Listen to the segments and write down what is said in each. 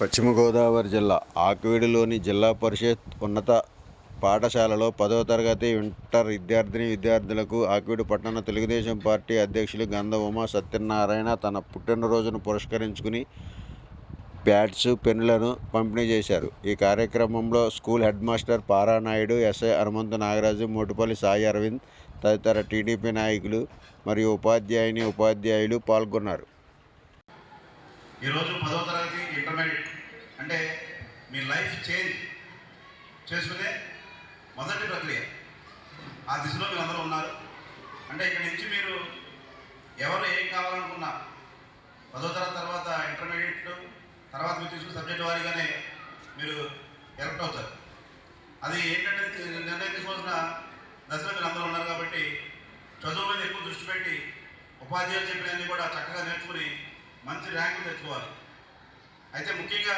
పశ్చిమ గోదావరి జిల్లా ఆకివీడులోని జిల్లా పరిషత్ ఉన్నత పాఠశాలలో పదవ తరగతి ఇంటర్ విద్యార్థిని విద్యార్థులకు ఆకివీడు పట్టణ తెలుగుదేశం పార్టీ అధ్యక్షులు గంధ ఉమా సత్యనారాయణ తన పుట్టినరోజును పురస్కరించుకుని ప్యాడ్స్ పెన్నులను పంపిణీ చేశారు. ఈ కార్యక్రమంలో school head master Paranaidu SI Hanumanthu Nagaraju Motupalli Sai Aravind తదితర టీడీపీ నాయకులు మరియు ఉపాధ్యాయుని ఉపాధ్యాయులు పాల్గొన్నారు. ఈరోజు పదవ తరగతి ఇంటర్మీడియట్ అంటే మీ లైఫ్ చేంజ్ చేసుకునే మొదటి ప్రక్రియ. ఆ దిశలో మీరు అందరూ ఉన్నారు. అంటే ఇక్కడి నుంచి మీరు ఎవరు ఏం కావాలనుకున్నా పదో తరగతి తర్వాత ఇంటర్మీడియట్ తర్వాత మీరు తీసుకున్న సబ్జెక్ట్ వారీగానే మీరు ఎలక్ట్ అవుతారు. అది ఏంటంటే నిర్ణయం తీసుకోవాల్సిన దశలో మీరు అందరూ ఉన్నారు కాబట్టి చదువు మీద ఎక్కువ దృష్టి పెట్టి ఉపాధ్యాయులు చెప్పినవన్నీ కూడా చక్కగా నేర్చుకుని మంచి ర్యాంకులు తెచ్చుకోవాలి. అయితే ముఖ్యంగా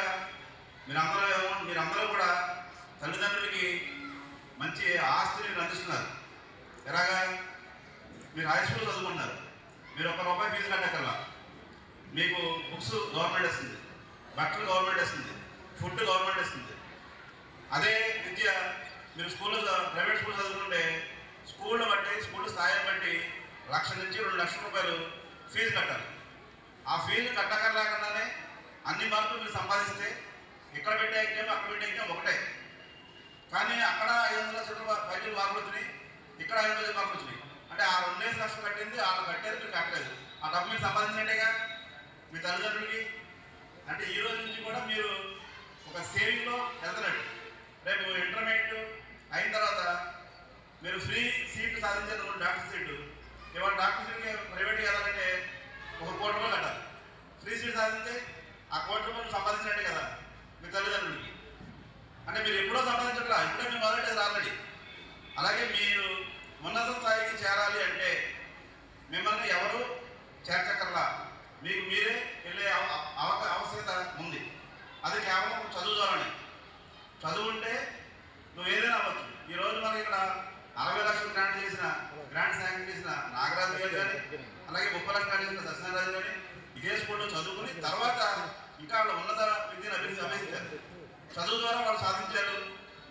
మీరందరూ మీరందరూ కూడా తల్లిదండ్రులకి మంచి ఆస్తిని మీరు అందిస్తున్నారు. ఎలాగా? మీరు హై స్కూల్ చదువుకున్నారు మీరు ఒక రూపాయి ఫీజు కట్టక్కర్లా. మీకు బుక్స్ గవర్నమెంట్ ఇస్తుంది. బట్టలు గవర్నమెంట్ ఇస్తుంది. ఫుడ్ గవర్నమెంట్ ఇస్తుంది. అదే విద్య మీరు స్కూల్లో ప్రైవేట్ స్కూల్ చదువుకుంటే స్కూల్లో బట్టి స్కూల్ స్థాయిని బట్టి లక్ష నుంచి రెండు లక్షల రూపాయలు ఫీజు కట్టాలి. ఆ ఫీల్డ్ కట్టకర్లేకుండానే అన్ని మార్కులు మీరు సంపాదిస్తే ఇక్కడ పెట్టే ఎగ్జామ్ అక్కడ పెట్టే ఎగ్జామ్ ఒకటే. కానీ అక్కడ ఐదు వందల లక్షల పైసలు మార్కులు వచ్చినాయి ఇక్కడ ఐదు వందల మార్కులు వచ్చినాయి. అంటే ఆ రెండేసి లక్షలు కట్టింది వాళ్ళు కట్టేది మీరు కట్టలేదు. ఆ డబ్బు మీరు సంపాదించినట్టేగా? మీ తల్లిదండ్రులకి? అంటే ఈ రోజు నుంచి కూడా మీరు ఒక సేవింగ్లో వెళ్తున్నట్టు రేపు ఇంటర్మీడియట్ అయిన తర్వాత మీరు ఫ్రీ సీట్ సాధించారు డాక్టర్ సీటు. ఇవాళ డాక్టర్ సీట్కి ప్రైవేట్కి వెళ్ళాలంటే ఒక కోటి రూపాయలు కట్టాలి. ఫ్రీ సీట్ సాధిస్తే ఆ కోటి రూపాయలు సంపాదించినట్టే కదా మీ తల్లిదండ్రులకి. అంటే మీరు ఎప్పుడో సంపాదించట్లా? ఇప్పుడే మీరు మొదలెట్టేది ఆల్రెడీ. అలాగే మీరు ఉన్నత స్థాయికి చేరాలి అంటే మిమ్మల్ని ఎవరు చేర్చక్కర్లా. మీకు మీరే వెళ్ళే అవ- అవసరత ఉంది. అది కేవలం చదువు ద్వారానే. చదువు ఉంటే నువ్వు ఏదైనా అవ్వచ్చు. ఈరోజు మనకి ఇక్కడ అరవై లక్షలు గ్రాంట్ చేసిన గ్రాంట్ శాంక్షన్ చేసిన నాగరాజు గారు కానీ అలాగే ముప్పై లక్షలు గ్రాంట్ చేసిన సత్యనారాయణ గారు ఇదే స్కూల్లో చదువుకుని తర్వాత ఇంకా వాళ్ళ ఉన్నత విద్యను అభివృద్ధి అభివృద్ధించారు చదువు ద్వారా వాళ్ళు సాధించారు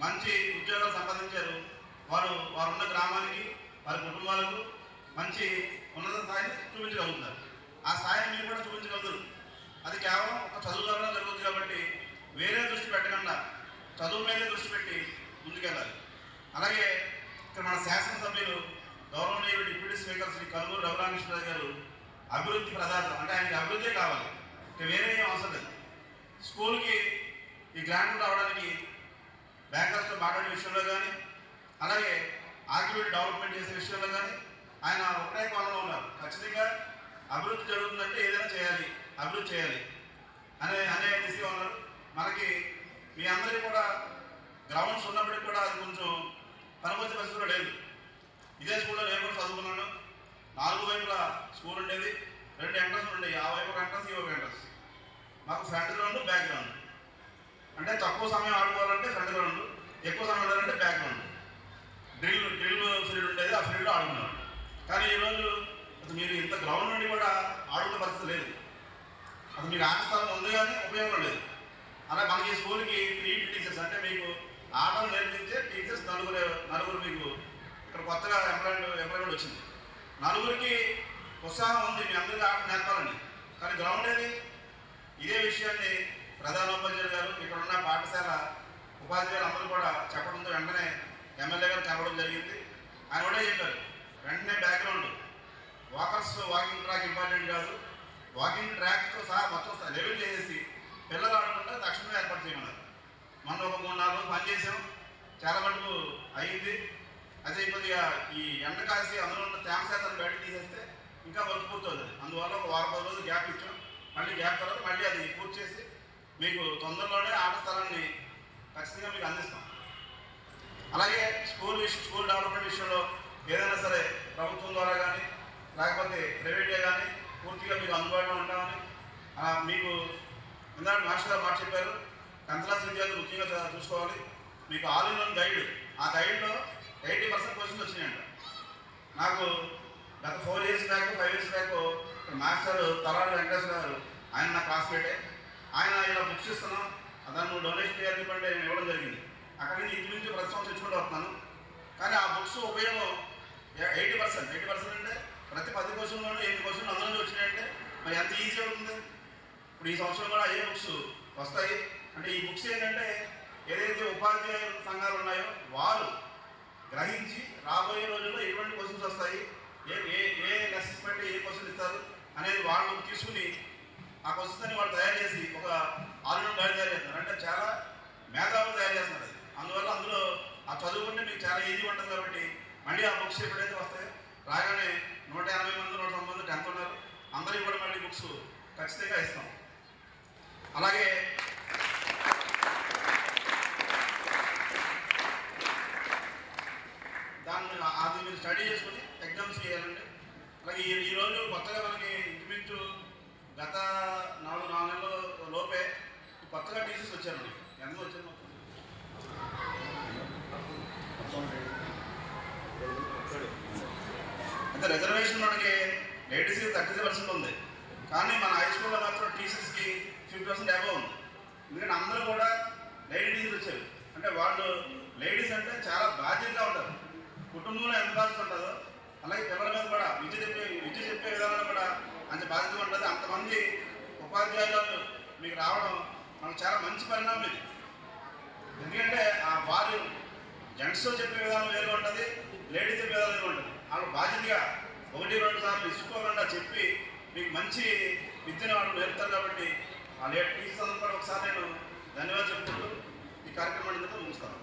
మంచి ఉద్యోగాలు సంపాదించారు. వారు వారు ఉన్న గ్రామానికి వారి కుటుంబాలకు మంచి ఉన్నత స్థాయిని చూపించగలుగుతారు ఆ స్థాయిని మీరు కూడా చూపించగలుగుతారు అది కేవలం ఒక చదువు ద్వారా జరుగుతుంది కాబట్టి వేరే దృష్టి పెట్టకుండా చదువు మీదే దృష్టి పెట్టి ముందుకెళ్ళాలి. అలాగే ఇక్కడ మన శాసనసభ్యులు గౌరవనీయులు డిప్యూటీ స్పీకర్ శ్రీ కల్లూరు రఘురామకృష్ణరాజు గారు అభివృద్ధి ప్రదాత అంటే ఆయనకి అభివృద్ధి కావాలి. ఇంకా వేరే ఏం అవసరం లేదు. స్కూల్కి ఈ గ్రాంట్ రావడానికి బ్యాంకర్స్తో మాట్లాడే విషయంలో కానీ అలాగే ఆర్గ్యుమెంట్ డెవలప్మెంట్ చేసే విషయంలో కానీ ఆయన ఒకటే కోణంలో ఉన్నారు. ఖచ్చితంగా అభివృద్ధి జరుగుతుందంటే ఏదైనా చేయాలి. అభివృద్ధి చేయాలి. అనే అనే దిశగా ఉన్నారు. మనకి మీ అందరికీ కూడా గ్రౌండ్స్ ఉన్నప్పటికీ కూడా అది కొంచెం పనికొచ్చే పరిస్థితిలో లేదు. ఇదే స్కూల్లో నేను కూడా చదువుకున్నాను. నాలుగు వైపుల స్కూల్ ఉండేది రెండు ఎంట్రన్స్ ఉండేవి. ఆ వైపు ఎంట్రన్స్ ఈ వైపు ఎంట్రన్స్ మాకు ఫ్రంట్ గ్రౌండ్ బ్యాక్ గ్రౌండ్ అంటే తక్కువ సమయం ఆడుకోవాలంటే ఫ్రంట్ గ్రౌండ్ ఎక్కువ సమయం ఆడాలంటే back ground drill drill field ఉండేది ఆ ఫీల్డ్లో ఆడుకున్నాం కానీ ఈరోజు అసలు మీరు ఇంత గ్రౌండ్ నుండి కూడా ఆడుకునే పరిస్థితి లేదు. అసలు మీకు ఆటస్థానం ఉంది కానీ ఉపయోగం లేదు. అలా మనకి ఈ స్కూల్కి పీఈటీ టీచర్స్ అంటే మీకు ఆటలు నేర్పించే టీచర్స్ నలుగురు నలుగురు మీకు ఇక్కడ కొత్తగా ఎంప్లాయ్మెంట్ ఎంప్లాయ్మెంట్ వచ్చింది. నలుగురికి ఉత్సాహం ఉంది మీ అందరికీ ఆట నేర్పాలని. కానీ గ్రౌండ్ ఏది? ఇదే విషయాన్ని ప్రధానోపాధ్యాయులు గారు ఇక్కడ ఉన్న పాఠశాల ఉపాధ్యాయులు అందరూ కూడా చెప్పడంతో వెంటనే ఎమ్మెల్యే గారు కలవడం జరిగింది. ఆయన కూడా చెప్పారు వెంటనే background walkers walking track important కాదు. వాకింగ్ ట్రాక్తో సహా మొత్తం లెవెల్ చేసేసి పిల్లలు ఆడకుండా తక్షణమే ఏర్పాటు చేయమన్నారు. మొన్న ఒక మూడు నాలుగు రోజులు పనిచేసాం చాలా మటుకు అయింది అయితే కొద్దిగా ఈ ఎండ కాసి అందులో ఉన్న తేమ శాతం బయట తీసేస్తే ఇంకా వర్క్ పూర్తవుతుంది. అందువల్ల ఒక వారం పది రోజులు గ్యాప్ ఇచ్చాం. మళ్ళీ గ్యాప్ తర్వాత మళ్ళీ అది పూర్తి చేసి మీకు తొందరలోనే ఆట స్థలాన్ని ఖచ్చితంగా మీకు అందిస్తాం. అలాగే స్కూల్ విషయం స్కూల్ డెవలప్మెంట్ విషయంలో ఏదైనా సరే ప్రభుత్వం ద్వారా కానీ లేకపోతే ప్రైవేట్గా కానీ పూర్తిగా మీకు అందుబాటులో ఉంటామని మీకు ఇందాక మాస్టర్ మాట చెప్పారు. టెన్త్ క్లాస్ విద్యార్థులు ముఖ్యంగా చూసుకోవాలి. మీకు ఆల్ ఇన్ వన్ గైడ్. ఆ గైడ్లో ఎయిటీ పర్సెంట్ క్వశ్చన్స్ వచ్చినాయంట. నాకు గత four years back five years back master Taladu Venkateswara గారు ఆయన నా క్లాస్మేటే. ఆయన ఇలా బుక్స్ ఇస్తున్నాం. దాన్ని నువ్వు డొనేషన్ చేయాలని చెప్పంటే నేను ఇవ్వడం జరిగింది. అక్కడి నుంచి ఇంచుమించు ప్రతి సంవత్సరం ఇచ్చుకుంటూ వస్తున్నాను కానీ ఆ బుక్స్ ఉపయోగం ఎయిటీ పర్సెంట్. ఎయిటీ పర్సెంట్ అంటే ప్రతి పది క్వశ్చన్లోనూ ఎనిమిది క్వశ్చన్లు అందులో వచ్చినాయంటే మరి ఎంత ఈజీ అవుతుంది? ఇప్పుడు ఈ సంవత్సరం కూడా అయ్యే బుక్స్ వస్తాయి. అంటే ఈ బుక్స్ ఏంటంటే ఏదైతే ఉపాధ్యాయ సంఘాలు ఉన్నాయో వారు గ్రహించి రాబోయే రోజుల్లో ఎటువంటి క్వశ్చన్స్ వస్తాయి? ఏ ఏ ఏ అసెస్మెంట్ ఏ క్వశ్చన్ ఇస్తారు? అనేది వాళ్ళు తీసుకుని ఆ క్వశ్చన్స్ అని వాళ్ళు తయారు చేసి ఒక ఆలోచన గాడి తయారు చేస్తున్నారు. అంటే చాలా మేధావులు తయారు చేస్తున్నారు. అది అందువల్ల అందులో ఆ చదువుకుంటే మీకు చాలా ఈజీ ఉంటుంది కాబట్టి మళ్ళీ ఆ బుక్స్ ఎప్పుడైతే వస్తాయో రాగానే నూట ఎనభై మంది నూట తొంభై మంది టెన్త్ ఉన్నారు. అందరికీ కూడా మళ్ళీ బుక్స్ ఖచ్చితంగా ఇస్తాం. అలాగే దాన్ని అది మీరు స్టడీ చేసుకుని ఎగ్జామ్స్ చేయాలండి అలాగే ఈ ఈ రోజు కొత్తగా మనకి ఇంచుమించు గత నాలుగు నాలుగు నెలల లోపే కొత్తగా టీసీస్ వచ్చారు ఎంత వచ్చారు మొత్తం. అంటే రిజర్వేషన్ మనకి లేడీస్కి థర్టీ పర్సెంట్ ఉంది. కానీ మన హై స్కూల్లో మాత్రం టీచర్స్కి ఫిఫ్టీ పర్సెంట్ అబవ్ ఉంది. ఎందుకంటే అందరూ కూడా లేడీ టీచర్స్ వచ్చారు. అంటే వాళ్ళు లేడీస్ అంటే చాలా బాధ్యతగా ఉంటారు. కుటుంబంలో ఎంత బాధ్యత ఉంటుందో అలాగే పిల్లల మీద కూడా విద్య చెప్పే విద్య చెప్పే విధానంలో కూడా అంత బాధ్యత ఉంటుంది. అంతమంది ఉపాధ్యాయులు మీకు రావడం మనకు చాలా మంచి పరిణామం ఇది. ఎందుకంటే ఆ వారు జెంట్స్ చెప్పే విధానం వేరు ఉంటుంది లేడీస్ చెప్పే విధానం వేరు ఉంటుంది. వాళ్ళు బాధ్యతగా ఒకటి రెండు సార్లు ఇసుకోకుండా చెప్పి మీకు మంచి విద్యను వాళ్ళు నేర్పుతారు కాబట్టి ఆ లేట్ టీచర్స్ కూడా ఒకసారి నేను ధన్యవాదాలు చెప్పుకుంటూ ఈ కార్యక్రమాన్ని ముగిస్తాను.